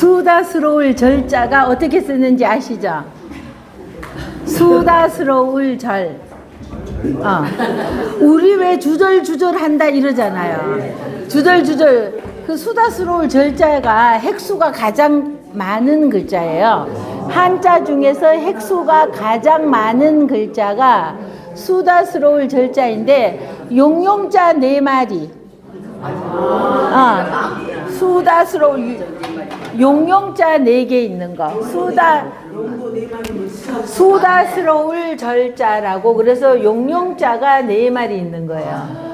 수다스러울 절자가 어떻게 쓰는지 아시죠? 수다스러울 절. 어. 우리 왜 주절주절 한다 이러잖아요. 주절주절. 그 수다스러울 절자가 핵수가 가장 많은 글자예요. 한자 중에서 핵수가 가장 많은 글자가 수다스러울 절자인데 용용자 네 마리. 아, 수다스러울 용용자 네 개 있는 거. 수다 수다스러울 절자라고 그래서 용용자가 네 마리 있는 거예요.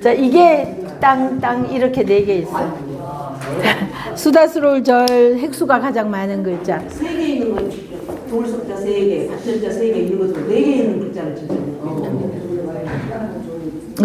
자, 이게 땅땅 이렇게 네 개 있어. 요 수다스러울 절 핵수가 가장 많은 글자. 세 개 있는 건 돌석자 세 개, 받침자 세개 있는 것으로 네개 있는 글자를 주잖아요.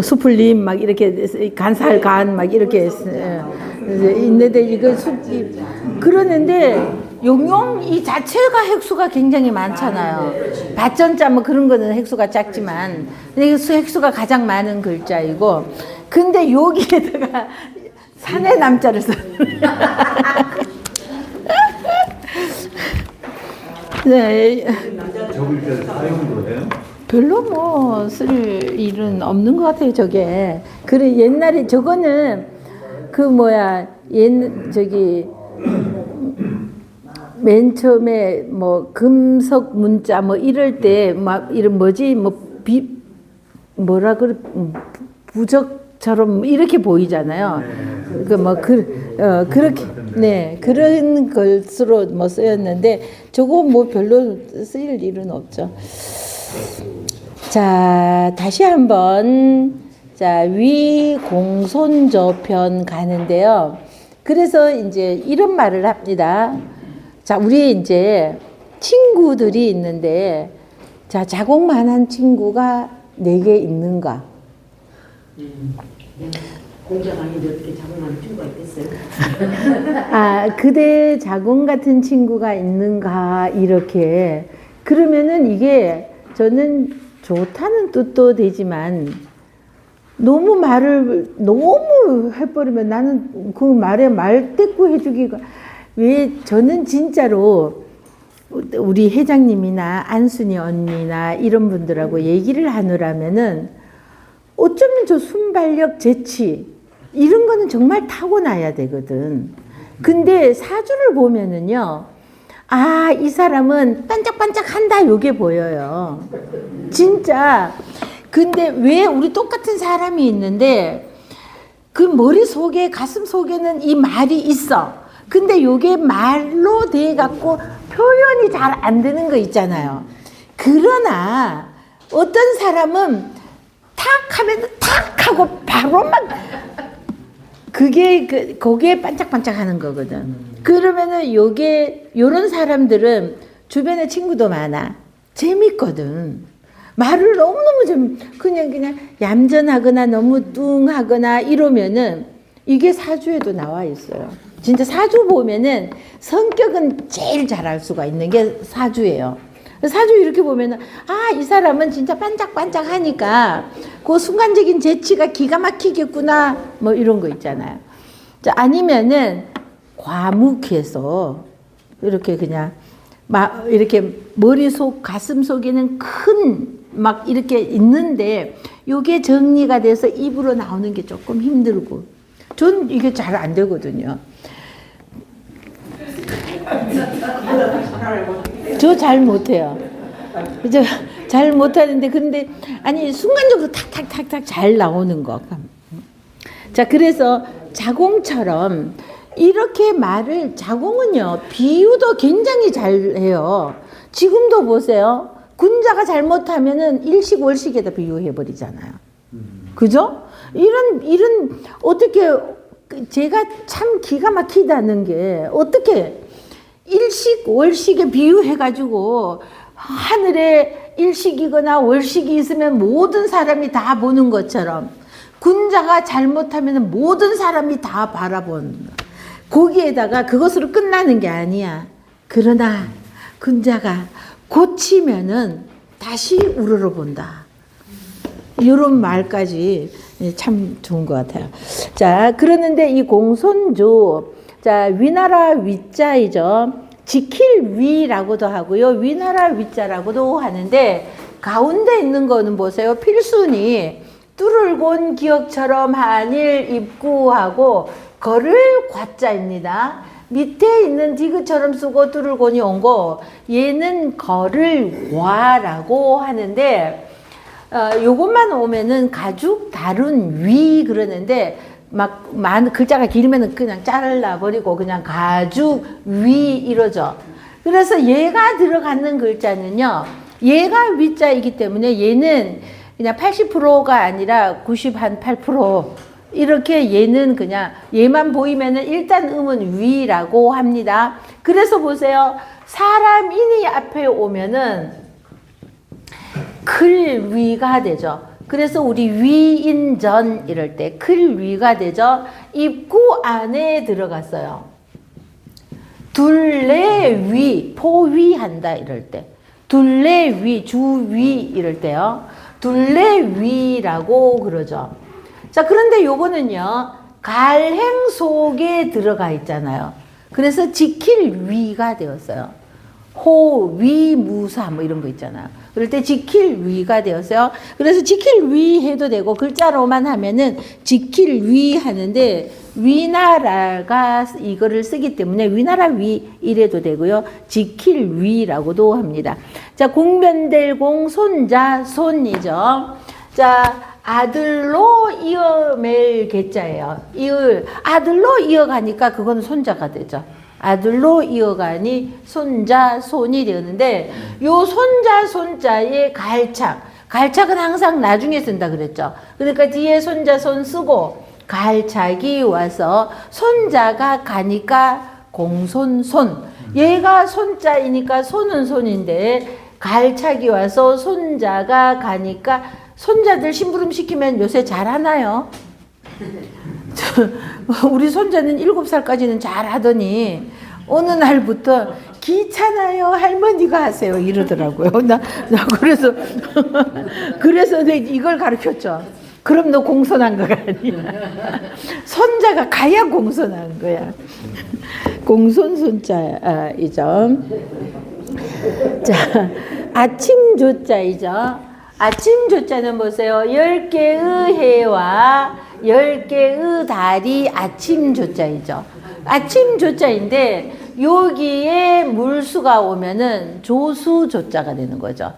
수풀림 막 이렇게 간살 간 막 이렇게 있- 예. 이제 있는데 이거 수 이- 그러는데 용용 이 자체가 핵수가 굉장히 많잖아요. 밭전자 뭐 그런 거는 핵수가 작지만 근데 수 핵수가 가장 많은 글자이고 근데 여기에다가 산의 남자를 써. 네. 별로 뭐 쓸 일은 없는 것 같아요 저게 그래 옛날에 저거는 그 뭐야 옛 저기 맨 처음에 뭐 금속 문자 뭐 이럴 때 막 이런 뭐지 뭐 비 뭐라 음, 부적처럼 이렇게 보이잖아요 그뭐그 어 그렇게 네 그런 것으로 뭐 쓰였는데 저거 뭐 별로 쓰일 일은 없죠. 자, 다시 한번 자, 위공손저편 가는데요. 그래서 이제 이런 말을 합니다. 자, 우리 이제 친구들이 있는데 자, 자공만한 친구가 내게 있는가? 공장 아닌데 어떻게 자궁만 친구가 있겠어요? 아, 그대 자공 같은 친구가 있는가? 이렇게. 그러면은 이게 저는 좋다는 뜻도 되지만 너무 말을 너무 해버리면 나는 그 말에 말대꾸 해주기가 왜 저는 진짜로 우리 회장님이나 안순이 언니나 이런 분들하고 얘기를 하느라면은 어쩌면 저 순발력 재치 이런 거는 정말 타고나야 되거든. 근데 사주를 보면은요. 아, 이 사람은 반짝반짝 한다 요게 보여요. 진짜. 근데 왜 우리 똑같은 사람이 있는데 그 머릿속에 가슴 속에는 이 말이 있어. 근데 요게 말로 돼 갖고 표현이 잘 안 되는 거 있잖아요. 그러나 어떤 사람은 탁 하면 탁 하고 바로 막 그게 그 거기에 반짝반짝 하는 거거든. 그러면은 요게 요런 사람들은 주변에 친구도 많아. 재밌거든. 말을 너무너무 좀 그냥 그냥 얌전하거나 너무 뚱하거나 이러면은 이게 사주에도 나와 있어요. 진짜 사주 보면은 성격은 제일 잘 알 수가 있는 게 사주예요. 사주 이렇게 보면은 아 이 사람은 진짜 반짝반짝 하니까 그 순간적인 재치가 기가 막히겠구나 뭐 이런 거 있잖아요. 자, 아니면은 과묵해서 이렇게 그냥 막 이렇게 머릿속 가슴 속에는 큰 막 이렇게 있는데 요게 정리가 돼서 입으로 나오는 게 조금 힘들고 전 이게 잘 안 되거든요. 저 잘 못해요. 저잘 못하는데 그런데 아니 순간적으로 탁탁탁탁 잘 나오는 거. 자 그래서 자공처럼 이렇게 말을 자공은요 비유도 굉장히 잘해요. 지금도 보세요. 군자가 잘못하면은 일식 월식에다 비유해 버리잖아요. 그죠? 이런 이런 어떻게 그 제가 참 기가 막히다는 게 어떻게 일식 월식에 비유해 가지고 하늘에 일식이거나 월식이 있으면 모든 사람이 다 보는 것처럼 군자가 잘못하면 모든 사람이 다 바라보는 거기에다가 그것으로 끝나는 게 아니야. 그러나 군자가 고치면은 다시 우러러 본다. 이런 말까지 참 좋은 것 같아요. 자, 그러는데 이 공손조 자, 위나라 위자이죠. 지킬 위라고도 하고요. 위나라 위자라고도 하는데 가운데 있는 거는 보세요. 필순이 뚫을 곤 기억처럼 한일 입구하고 걸을 과자입니다. 밑에 있는 디귿처럼 쓰고 뚫을 곤이 온 거 얘는 걸을 과라고 하는데 어, 요것만 오면은 가죽 다룬 위 그러는데 막 많은 글자가 길면은 그냥 잘라 버리고 그냥 가죽 위 이러죠. 그래서 얘가 들어가는 글자는요. 얘가 위자이기 때문에 얘는 그냥 80%가 아니라 90 한 8% 이렇게 얘는 그냥 얘만 보이면은 일단 음은 위라고 합니다. 그래서 보세요. 사람인이 앞에 오면은 클 위가 되죠. 그래서 우리 위인전 이럴 때 클 위가 되죠. 입구 안에 들어갔어요. 둘레 위, 포위한다 이럴 때. 둘레 위, 주위 이럴 때요. 둘레 위라고 그러죠. 자, 그런데 요거는요. 갈행 속에 들어가 있잖아요. 그래서 지킬 위가 되었어요. 호, 위, 무사 뭐 이런 거 있잖아요. 그럴 때 지킬 위가 되었어요. 그래서 지킬 위 해도 되고 글자로만 하면은 지킬 위 하는데 위나라가 이거를 쓰기 때문에 위나라 위 이래도 되고요. 지킬 위라고도 합니다. 자, 공변될 공 손자 손이죠. 자, 아들로 이어맬 개자예요. 이을 아들로 이어가니까 그건 손자가 되죠. 아들로 이어가니 손자 손이 되었는데 요 손자 손자의 갈착 갈착은 항상 나중에 쓴다 그랬죠. 그러니까 뒤에 손자 손 쓰고 갈착이 와서 손자가 가니까 공손 손 얘가 손자이니까 손은 손인데 갈착이 와서 손자가 가니까 손자들 심부름 시키면 요새 잘하나요? 저, 우리 손자는 일곱 살까지는 잘하더니 어느 날부터 귀찮아요 할머니가 하세요 이러더라고요. 나, 나 그래서 그래서 내 이걸 가르쳤죠. 그럼 너 공손한 거가 아니야. 손자가 가야 공손한 거야. 공손 손자이죠. 자, 아침 조자이죠. 아침 조자는 보세요. 열 개의 해와 열 개의 달이 아침 조자이죠. 아침 조자인데 여기에 물수가 오면은 조수 조자가 되는 거죠.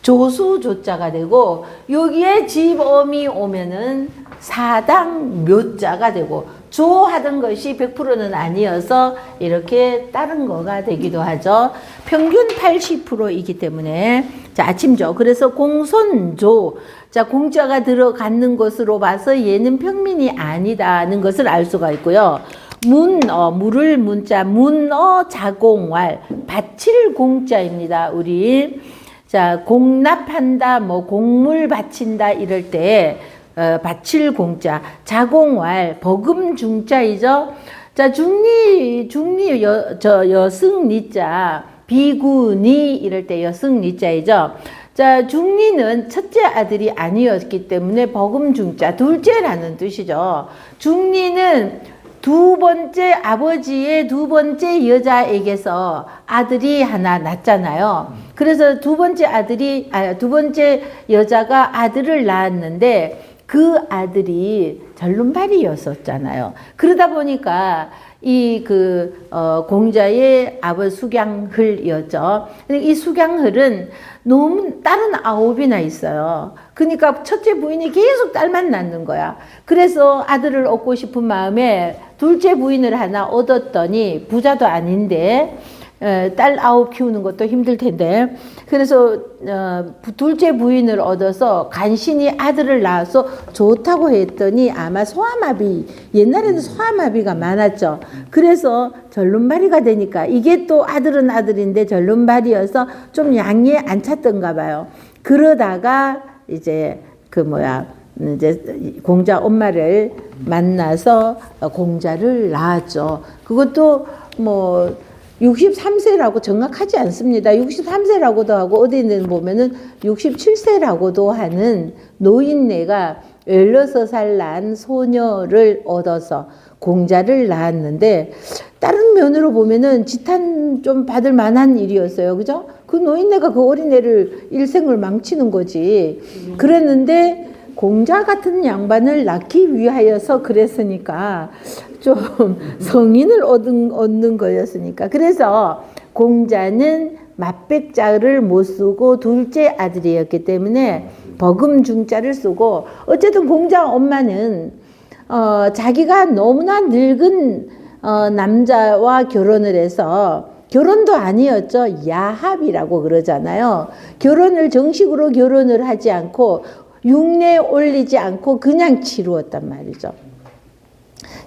조수 조자가 되고 여기에 집어미 오면은 사당 묘자가 되고 조하던 것이 100%는 아니어서 이렇게 다른 거가 되기도 하죠. 평균 80%이기 때문에 자 아침조 그래서 공손조 자 공자가 들어가는 것으로 봐서 얘는 평민이 아니다는 것을 알 수가 있고요. 문어 물을 문자 문어 자공왈 바칠 공자입니다. 우리 자 공납한다 뭐 공물 바친다 이럴 때 어, 바칠 공자 자공왈 버금 중자이죠. 자 중리 중리 여, 저 여승리 자 비구니 이럴 때 여승리 자이죠. 자 중리는 첫째 아들이 아니었기 때문에 버금 중자 둘째라는 뜻이죠. 중리는 두 번째 아버지의 두 번째 여자에게서 아들이 하나 낳잖아요. 그래서 두 번째 아들이 아, 두 번째 여자가 아들을 낳았는데 그 아들이 절름발이였었잖아요. 그러다 보니까 이그 어, 공자의 아버 수경흘이었죠. 근데 이 수경흘은 너무 딸은 아홉이나 있어요. 그러니까 첫째 부인이 계속 딸만 낳는 거야. 그래서 아들을 얻고 싶은 마음에 둘째 부인을 하나 얻었더니 부자도 아닌데 에, 딸 아홉 키우는 것도 힘들 텐데 그래서 어, 부- 둘째 부인을 얻어서 간신히 아들을 낳아서 좋다고 했더니 아마 소아마비 옛날에는 소아마비가 많았죠. 그래서 절름발이가 되니까 이게 또 아들은 아들인데 절름발이어서 좀 양이 안 찼던가 봐요. 그러다가 이제 그 뭐야 이제 공자 엄마를 만나서 공자를 낳았죠. 그것도 뭐 63세라고 정확하지 않습니다. 63세라고도 하고 어디는 보면은 67세라고도 하는 노인네가 16살 난 소녀를 얻어서 공자를 낳았는데 다른 면으로 보면은 지탄 좀 받을 만한 일이었어요. 그죠? 그 노인네가 그 어린애를 일생을 망치는 거지. 그랬는데 공자 같은 양반을 낳기 위하여서 그랬으니까 좀 성인을 얻은, 얻는 거였으니까. 그래서 공자는 맞백자를 못 쓰고 둘째 아들이었기 때문에 버금중자를 쓰고 어쨌든 공자 엄마는 어, 자기가 너무나 늙은 어, 남자와 결혼을 해서 결혼도 아니었죠. 야합이라고 그러잖아요. 결혼을 정식으로 결혼을 하지 않고 흉내 올리지 않고 그냥 치루었단 말이죠.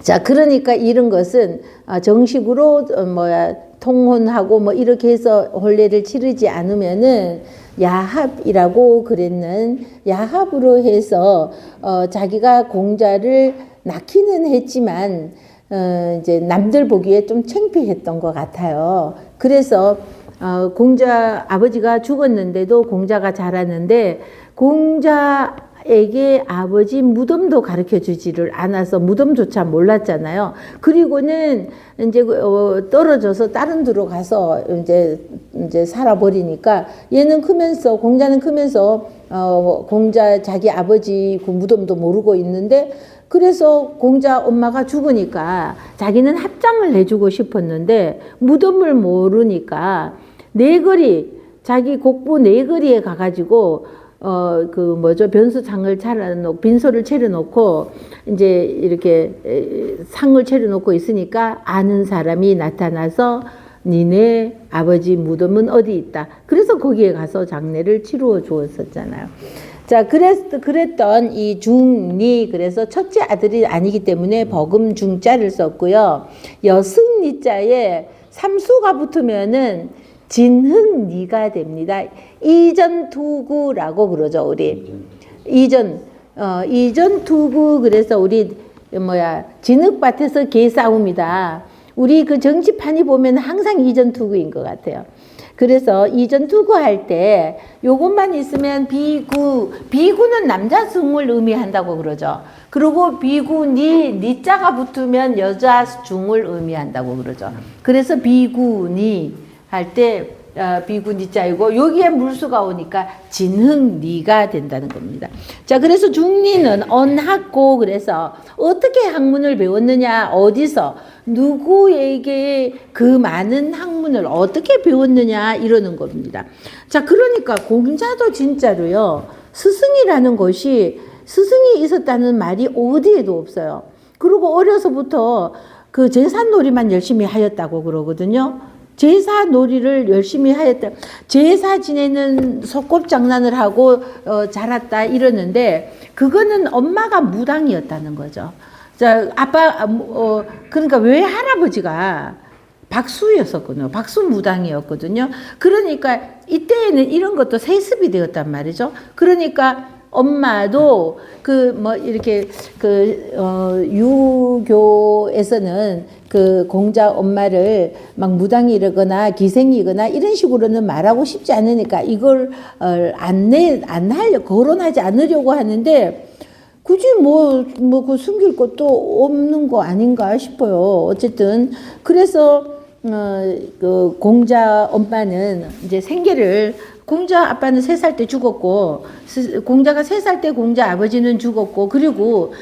자, 그러니까 이런 것은 아, 정식으로 어, 뭐야 통혼하고 뭐 이렇게 해서 혼례를 치르지 않으면은 야합이라고 그랬는 야합으로 해서 어, 자기가 공자를 낳기는 했지만 어, 이제 남들 보기에 좀 창피했던 것 같아요. 그래서 어, 공자 아버지가 죽었는데도 공자가 자랐는데 공자에게 아버지 무덤도 가르쳐 주지를 않아서 무덤조차 몰랐잖아요. 그리고는 이제 어, 떨어져서 다른 데로 가서 이제 이제 살아버리니까 얘는 크면서 공자는 크면서 어, 공자 자기 아버지 그 무덤도 모르고 있는데 그래서 공자 엄마가 죽으니까 자기는 합장을 해주고 싶었는데 무덤을 모르니까 네거리 자기 곡부 네거리에 가가지고 어 그 뭐죠 변수상을 차려놓고 빈소를 차려놓고 이제 이렇게 에, 상을 차려놓고 있으니까 아는 사람이 나타나서 니네 아버지 무덤은 어디 있다. 그래서 거기에 가서 장례를 치루어 주었었잖아요. 자, 그랬, 그랬던 이 중리, 그래서 첫째 아들이 아니기 때문에 버금 중자를 썼고요. 여승리 자에 삼수가 붙으면은 진흥리가 됩니다. 이전투구라고 그러죠, 우리. 이전, 어, 이전투구, 그래서 우리, 뭐야, 진흙밭에서 개 싸움이다. 우리 그 정치판이 보면 항상 이전투구인 것 같아요. 그래서 이전 투구할 때 요것만 있으면 비구 비구는 남자 중을 의미한다고 그러죠. 그리고 비구 니 니자가 붙으면 여자 중을 의미한다고 그러죠. 그래서 비구니 할때 어, 비구 니자이고 여기에 물수가 오니까 진흥리가 된다는 겁니다. 자, 그래서 중리는 언학고 그래서 어떻게 학문을 배웠느냐 어디서 누구에게 그 많은 학문을 어떻게 배웠느냐 이러는 겁니다. 자, 그러니까 공자도 진짜로요. 스승이라는 것이 스승이 있었다는 말이 어디에도 없어요. 그리고 어려서부터 그 제산놀이만 열심히 하였다고 그러거든요. 제사 놀이를 열심히 하였다. 제사 지내는 소꿉장난을 하고 어, 자랐다 이러는데 그거는 엄마가 무당이었다는 거죠. 자, 아빠 어, 그러니까 왜 할아버지가 박수였었거든요. 박수 무당이었거든요. 그러니까 이때에는 이런 것도 세습이 되었단 말이죠. 그러니까 엄마도 그 뭐 이렇게 그 어, 유교에서는 그 공자 엄마를 막 무당이거나 기생이거나 이런 식으로는 말하고 싶지 않으니까 이걸 어, 안내 안 하려 거론하지 않으려고 하는데 굳이 뭐, 뭐, 그 숨길 것도 없는 거 아닌가 싶어요. 어쨌든. 그래서, 어, 그, 공자 엄마는 이제 생계를, 공자 아빠는 세 살 때 죽었고, 스- 공자가 세 살 때 공자 아버지는 죽었고, 그리고,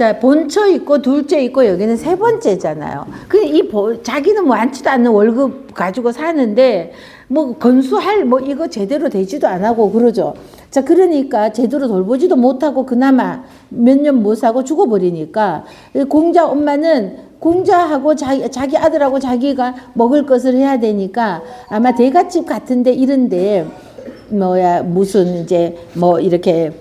자, 본처 있고, 둘째 있고, 여기는 세 번째잖아요. 그, 이, 보- 자기는 뭐 많지도 않는 월급 가지고 사는데, 뭐, 건수할, 뭐, 이거 제대로 되지도 안 하고 그러죠. 자, 그러니까 제대로 돌보지도 못하고 그나마 몇 년 못 사고 죽어버리니까 공자 엄마는 공자하고 자기, 자기 아들하고 자기가 먹을 것을 해야 되니까 아마 대갓집 같은데 이런데 뭐야 무슨 이제 뭐 이렇게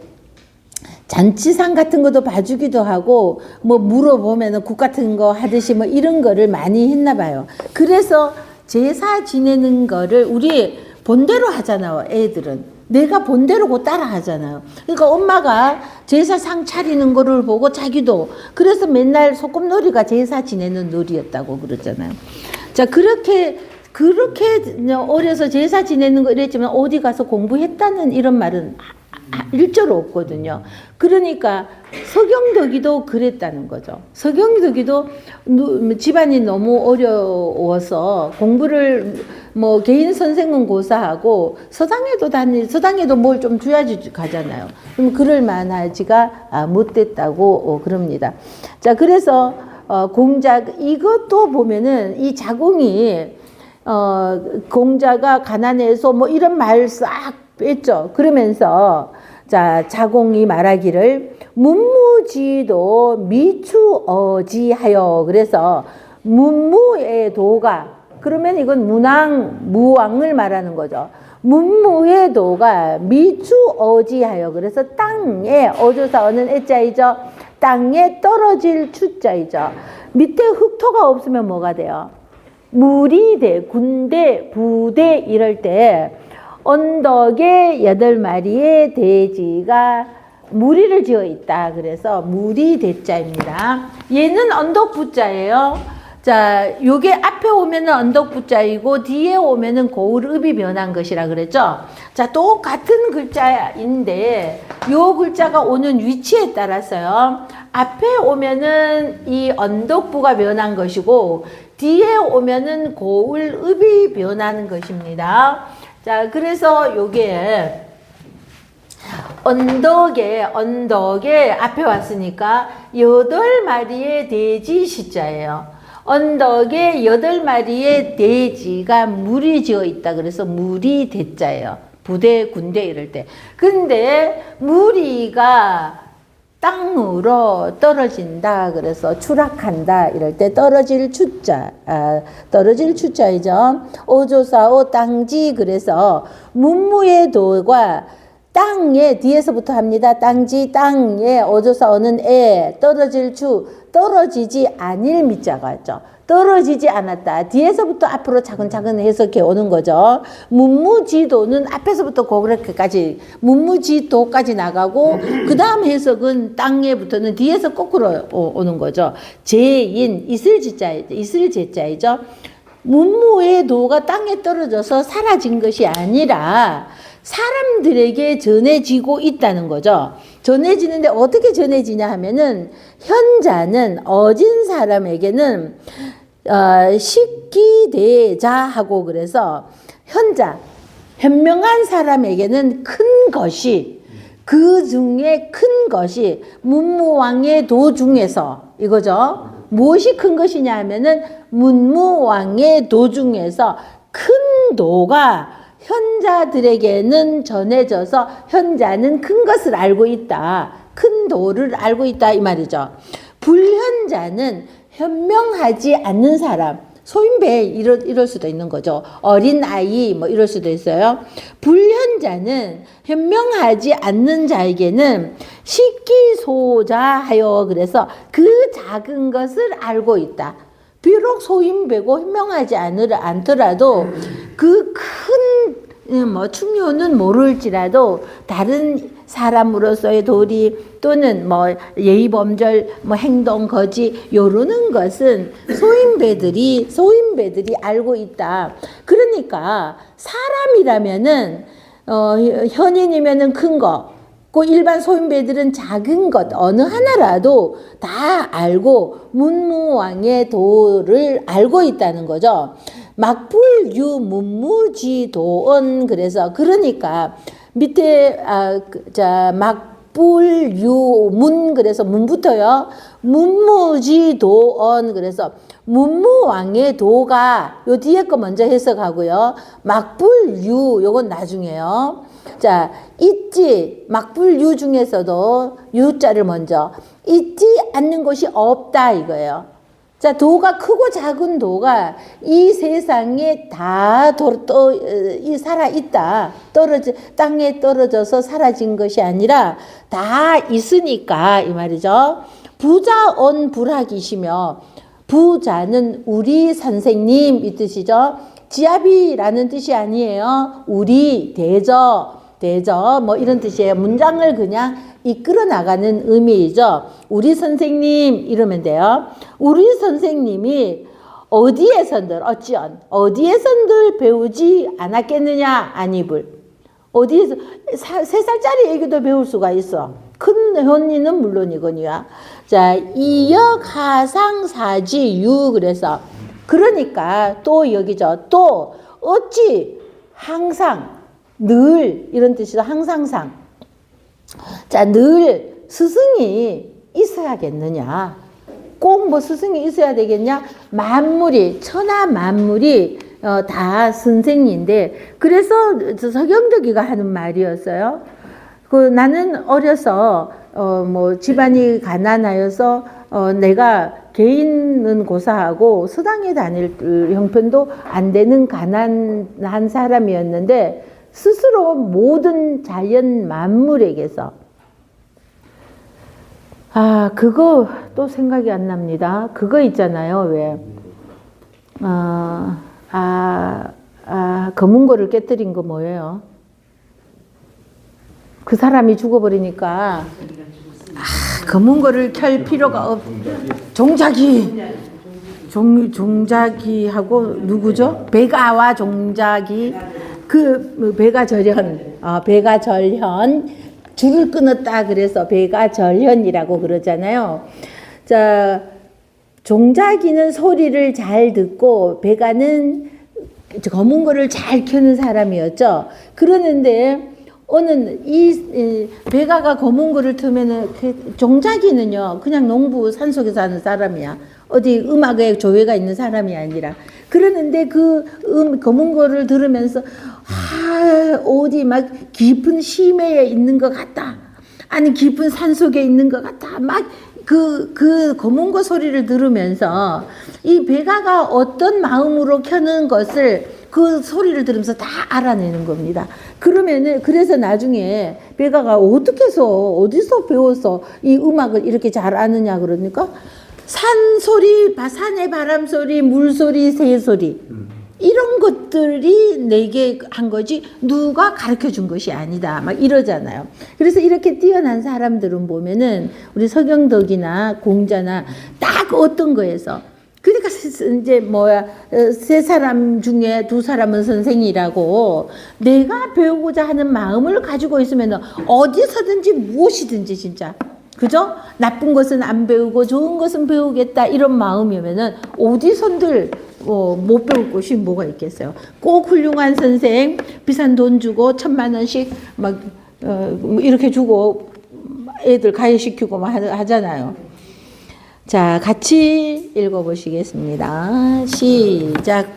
잔치상 같은 것도 봐주기도 하고 뭐 물어보면은 국 같은 거 하듯이 뭐 이런 거를 많이 했나 봐요. 그래서 제사 지내는 거를 우리 본대로 하잖아요. 애들은. 내가 본대로고 따라 하잖아요. 그러니까 엄마가 제사상 차리는 거를 보고 자기도 그래서 맨날 소꿉놀이가 제사 지내는 놀이였다고 그러잖아요. 자, 그렇게 그렇게 어려서 제사 지내는 거 이랬지만 어디 가서 공부했다는 이런 말은 일절 없거든요. 그러니까 서경덕이도 그랬다는 거죠. 서경덕이도 누- 집안이 너무 어려워서 공부를 뭐 개인 선생은 고사하고 서당에도 다니 서당에도 뭘 좀 줘야지 가잖아요. 그럼 그럴 만하지가 아, 못됐다고 어, 그럽니다. 자 그래서 어, 공작 이것도 보면은 이 자궁이 어, 공자가 가난해서 뭐 이런 말 싹 뺐죠. 그러면서 자 자공이 말하기를 문무지도 미추어지하여 그래서 문무의 도가 그러면 이건 문왕 무왕을 말하는 거죠. 문무의 도가 미추어지하여 그래서 땅에 어조사 어는 애자이죠. 땅에 떨어질 추자이죠. 밑에 흙토가 없으면 뭐가 돼요? 돼 군대 부대 이럴 때 언덕에 여덟 마리의 돼지가 무리를 지어 있다. 그래서 무리 대자입니다. 얘는 언덕 부자예요. 자, 요게 앞에 오면은 언덕 부자이고 뒤에 오면은 고을읍이 변한 것이라 그랬죠. 자, 똑같은 글자인데 요 글자가 오는 위치에 따라서요. 앞에 오면은 이 언덕부가 변한 것이고 뒤에 오면은 고을읍이 변하는 것입니다. 자, 그래서 요게 언덕에 언덕에 앞에 왔으니까 여덟 마리의 돼지 시자예요. 언덕에 여덟 마리의 돼지가 물이 지어 있다. 그래서 물이 대자예요. 부대 군대 이럴 때. 근데 무리가 땅으로 떨어진다. 그래서 추락한다. 이럴 때 떨어질 추자. 아, 떨어질 추자이죠. 오조사오 땅지. 그래서 문무의 도가 땅에 뒤에서부터 합니다. 땅지 땅에 어조사어는 에 떨어질 추 떨어지지 아닐 미자가 있죠. 떨어지지 않았다. 뒤에서부터 앞으로 차근차근 해석해 오는 거죠. 문무지도는 앞에서부터 그렇게까지 문무지도까지 나가고 그 다음 해석은 땅에부터는 뒤에서 거꾸로 오- 오는 거죠. 제인 이슬지자 이슬제자이죠. 문무의 도가 땅에 떨어져서 사라진 것이 아니라 사람들에게 전해지고 있다는 거죠. 전해지는데 어떻게 전해지냐 하면은 현자는 어진 사람에게는 어, 식기대자하고 그래서 현자 현명한 사람에게는 큰 것이 그 중에 큰 것이 문무왕의 도 중에서 이거죠. 무엇이 큰 것이냐 하면은 문무왕의 도 중에서 큰 도가 현자들에게는 전해져서 현자는 큰 것을 알고 있다. 큰 도를 알고 있다 이 말이죠. 불현자는 현명하지 않는 사람, 소인배 이럴, 이럴 수도 있는 거죠. 어린 아이 뭐 이럴 수도 있어요. 불현자는 현명하지 않는 자에게는 식기소자하여 그래서 그 작은 것을 알고 있다. 비록 소인배고 현명하지 않더라도 그 큰 뭐 충효는 모를지라도 다른 사람으로서의 도리 또는 뭐 예의 범절 뭐 행동 거지 요러는 것은 소인배들이 소인배들이 알고 있다. 그러니까 사람이라면은 어 현인이면은 큰 거. 그 일반 소인배들은 작은 것 어느 하나라도 다 알고 문무왕의 도를 알고 있다는 거죠. 막불유 문무지도언 그래서 그러니까 밑에 아, 그, 자 막불유 문 그래서 문부터요. 문무지도언 그래서 문무왕의 도가 요 뒤에 거 먼저 해석하고요. 막불유 요건 나중에요 자 있지 막불유 중에서도 유자를 먼저 있지 않는 것이 없다 이거예요. 자, 도가 크고 작은 도가 이 세상에 다 도, 또, 이 살아 있다. 떨어져, 땅에 떨어져서 사라진 것이 아니라 다 있으니까, 이 말이죠. 부자 언 불학이시며, 부자는 우리 선생님 이 뜻이죠. 지압이라는 뜻이 아니에요. 우리, 대저, 대저, 뭐 이런 뜻이에요. 문장을 그냥 이끌어 나가는 의미이죠. 우리 선생님 이러면 돼요. 우리 선생님이 어디에선들 어찌언 어디에선들 배우지 않았겠느냐 아니불 어디에서 사- 세 살짜리 애기도 배울 수가 있어. 큰 현이는 물론이거니와. 자, 이역 하상 사지 유 그래서 그러니까 또 여기죠. 또 어찌 항상 늘 이런 뜻이죠. 항상상. 자, 늘 스승이 있어야겠느냐? 꼭 뭐 스승이 있어야 되겠냐? 만물이, 천하 만물이 어, 다 선생인데, 그래서 저 서경덕이가 하는 말이었어요. 그 나는 어려서 어, 뭐 집안이 가난하여서 어, 내가 개인은 고사하고 서당에 다닐 형편도 안 되는 가난한 사람이었는데 스스로 모든 자연 만물에게서 아 그거 또 생각이 안 납니다. 그거 있잖아요 왜 아, 아, 아 검은고를 깨뜨린 거 뭐예요? 그 사람이 죽어버리니까 아, 검은고를 켤 필요가 없. 종자기 종 종자기하고 누구죠? 배가와 종자기 그 배가 절현 아 배가 절현 줄을 끊었다 그래서 배가 절현이라고 그러잖아요. 자 종자기는 소리를 잘 듣고 배가는 검은 거를 잘 켜는 사람이었죠. 그러는데 어느 이, 이 배가가 검은 거를 틀면은 그 종자기는요 그냥 농부 산 속에서 하는 사람이야. 어디 음악에 조예가 있는 사람이 아니라 그러는데 그 음, 검은 거를 들으면서 아 어디 막 깊은 심해에 있는 것 같다. 아니 깊은 산 속에 있는 것 같다. 막 그, 그거 소리를 들으면서 이 배가가 어떤 마음으로 켜는 것을 그 소리를 들으면서 다 알아내는 겁니다. 그러면은, 그래서 나중에 배가가 어떻게 해서, 어디서 배워서 이 음악을 이렇게 잘 아느냐 그러니까 산 소리, 바- 산의 바람 소리, 물 소리, 새 소리. 이런 것들이 내게 한 거지 누가 가르쳐 준 것이 아니다 막 이러잖아요. 그래서 이렇게 뛰어난 사람들은 보면은 우리 서경덕이나 공자나 딱 어떤 거에서 그러니까 스- 이제 뭐야 어, 세 사람 중에 두 사람은 선생이라고 내가 배우고자 하는 마음을 가지고 있으면 어디서든지 무엇이든지 진짜 그죠? 나쁜 것은 안 배우고 좋은 것은 배우겠다 이런 마음이면은 어디선들 어, 못 배울 것이 뭐가 있겠어요? 꼭 훌륭한 선생 비싼 돈 주고 천만 원씩 막 어, 뭐 이렇게 주고 애들 가해시키고 막 하- 하잖아요. 자, 같이 읽어보시겠습니다. 시작.